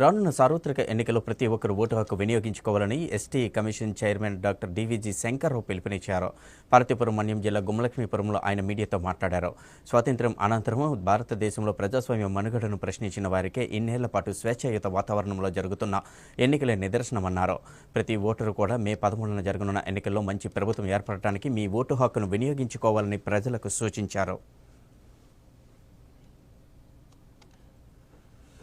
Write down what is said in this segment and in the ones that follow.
రానున్న సార్వత్రిక ఎన్నికల్లో ప్రతి ఒక్కరు ఓటు హక్కు వినియోగించుకోవాలని ST commission chairman doctor D V G Shankarrao పిలుపునిచ్చారు. పార్వతీపురం మన్యం జిల్లా గుమ్మలక్ష్మీపురంలో ఆయన మీడియాతో మాట్లాడారు. స్వాతంత్ర్యం అనంతరం భారతదేశంలో ప్రజాస్వామ్య మనుగడను ప్రశ్నించిన వారికే ఇన్నేళ్ళ పాటు స్వేచ్ఛాయుత వాతావరణంలో జరుగుతున్న ఎన్నికలే నిదర్శనమన్నారు. ప్రతి ఓటరు కూడా మే పదమూడున జరగనున్న ఎన్నికల్లో మంచి ప్రభుత్వం ఏర్పడటానికి మీ ఓటు హక్కును వినియోగించుకోవాలని ప్రజలకు సూచించారు.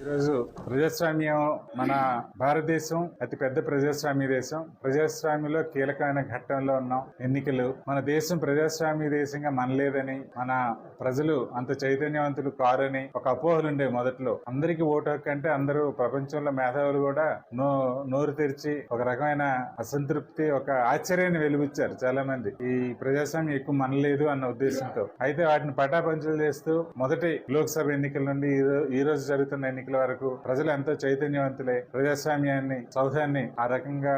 ఈరోజు ప్రజాస్వామ్యం మన భారతదేశం అతి పెద్ద ప్రజాస్వామ్య దేశం. ప్రజాస్వామ్యంలో కీలకమైన ఘట్టంలో ఉన్నాం. ఎన్నికలు. మన దేశం ప్రజాస్వామ్య దేశంగా మనలేదని మన ప్రజలు అంత చైతన్యవంతులు కారని ఒక అపోహలు ఉండే మొదట్లో. అందరికీ ఓటు హక్కు అంటే అందరూ ప్రపంచంలో మేధావులు కూడా నో నోరు తెరిచి ఒక రకమైన అసంతృప్తి ఒక ఆశ్చర్యాన్ని వెలుగుచ్చారు చాలా మంది ఈ ప్రజాస్వామ్యం ఎక్కువ మనలేదు అన్న ఉద్దేశంతో. అయితే వాటిని పటాపంచలు చేస్తూ మొదటి లోక్సభ ఎన్నికల నుండి ఈ రోజు జరుగుతున్న ఎన్నికలు వరకు ప్రజలు ఎంతో చైతన్యవంతులై ప్రజాస్వామ్యాన్ని సౌధాన్ని ఆ రకంగా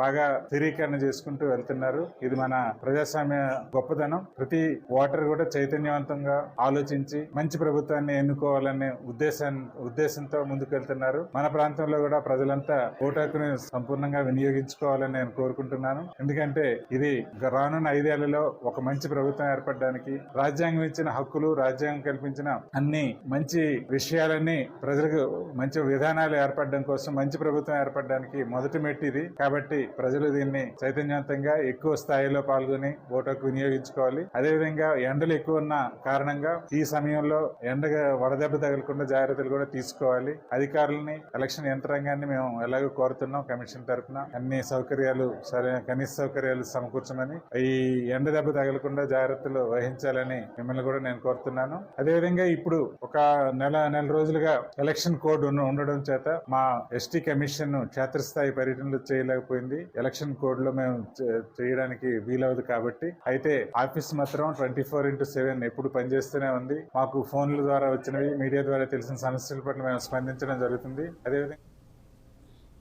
బాగా స్థిరీకరణ చేసుకుంటూ వెళ్తున్నారు. ఇది మన ప్రజాస్వామ్య గొప్పదనం ప్రతి ఓటర్ కూడా చైతన్యవంతంగా ఆలోచించి మంచి ప్రభుత్వాన్ని ఎన్నుకోవాలనే ఉద్దేశం ఉద్దేశంతో ముందుకు వెళ్తున్నారు మన ప్రాంతంలో కూడా ప్రజలంతా ఓటాకుని సంపూర్ణంగా వినియోగించుకోవాలని నేను కోరుకుంటున్నాను. ఎందుకంటే ఇది రానున్న ఐదేళ్ళలో ఒక మంచి ప్రభుత్వం ఏర్పడడానికి రాజ్యాంగం ఇచ్చిన హక్కులు రాజ్యాంగం కల్పించిన అన్ని మంచి విషయాలన్నీ ప్రజలకు మంచి విధానాలు ఏర్పడడం కోసం మంచి ప్రభుత్వం ఏర్పడడానికి మొదటి మెట్టి ఇది. కాబట్టి ప్రజలు దీన్ని చైతన్యవంతంగా ఎక్కువ స్థాయిలో పాల్గొని ఓటకు వినియోగించుకోవాలి. అదేవిధంగా ఎండలు ఎక్కువ ఉన్న కారణంగా ఈ సమయంలో ఎండగా వడదెబ్బ తగలకుండా జాగ్రత్తలు కూడా తీసుకోవాలి. అధికారులని ఎలక్షన్ యంత్రాంగాన్ని మేము ఎలాగో కోరుతున్నాం కమిషన్ తరఫున. అన్ని సౌకర్యాలు సరైన కనీస సౌకర్యాలు సమకూర్చమని ఈ ఎండ దెబ్బ తగలకుండా జాగ్రత్తలు వహించాలని మిమ్మల్ని కూడా నేను కోరుతున్నాను. అదేవిధంగా ఇప్పుడు ఒక నెల నెల రోజులుగా ఎలక్షన్ ఎలక్షన్ కోడ్ ఉండడం చేత మా ఎస్టీ కమిషన్ క్షేత్రస్థాయి పర్యటనలు చేయలేకపోయింది. ఎలక్షన్ కోడ్లో మేము చేయడానికి వీలవదు కాబట్టి. అయితే ఆఫీస్ మాత్రం ట్వంటీ ఫోర్ ఇంటూ సెవెన్ ఎప్పుడు పనిచేస్తూనే ఉంది. మాకు ఫోన్ల ద్వారా వచ్చినవి మీడియా ద్వారా తెలిసిన సమస్యల పట్ల మేము స్పందించడం జరుగుతుంది. అదేవిధంగా